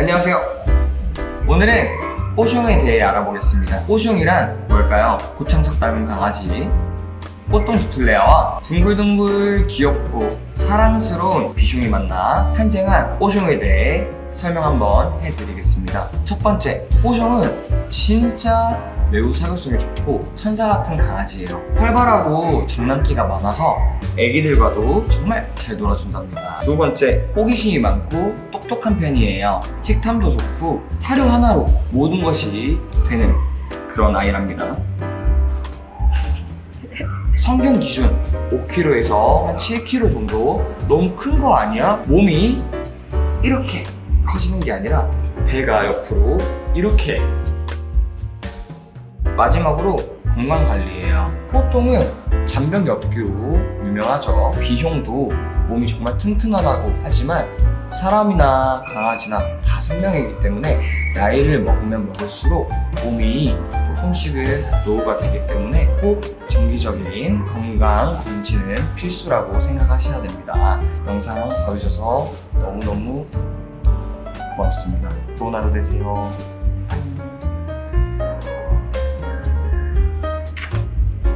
안녕하세요. 오늘은 뽀숑에 대해 알아보겠습니다. 뽀숑이란 뭘까요? 고창석 닮은 강아지, 뽀똥 두틀레아와 둥글둥글 귀엽고 사랑스러운 비숑이 만나 탄생한 뽀숑에 대해 설명 한번 해드리겠습니다. 첫 번째, 뽀숑은 진짜 매우 사교성이 좋고 천사 같은 강아지예요. 활발하고 장난기가 많아서 애기들과도 정말 잘 놀아준답니다. 두 번째, 호기심이 많고 똑똑한 편이에요. 식탐도 좋고 사료 하나로 모든 것이 되는 그런 아이랍니다. 성경 기준 5kg에서 한 7kg 정도 너무 큰 거 아니야? 몸이 이렇게 커지는 게 아니라 배가 옆으로 이렇게 마지막으로 건강 관리예요. 호똥은 잔병이 없기로 유명하죠. 비숑도 몸이 정말 튼튼하다고 하지만 사람이나 강아지나 다 생명이기 때문에 나이를 먹으면 먹을수록 몸이 조금씩은 노후가 되기 때문에 꼭 정기적인 건강 검진은 필수라고 생각하셔야 됩니다. 영상 봐주셔서 너무너무 고맙습니다. 좋은 하루 되세요.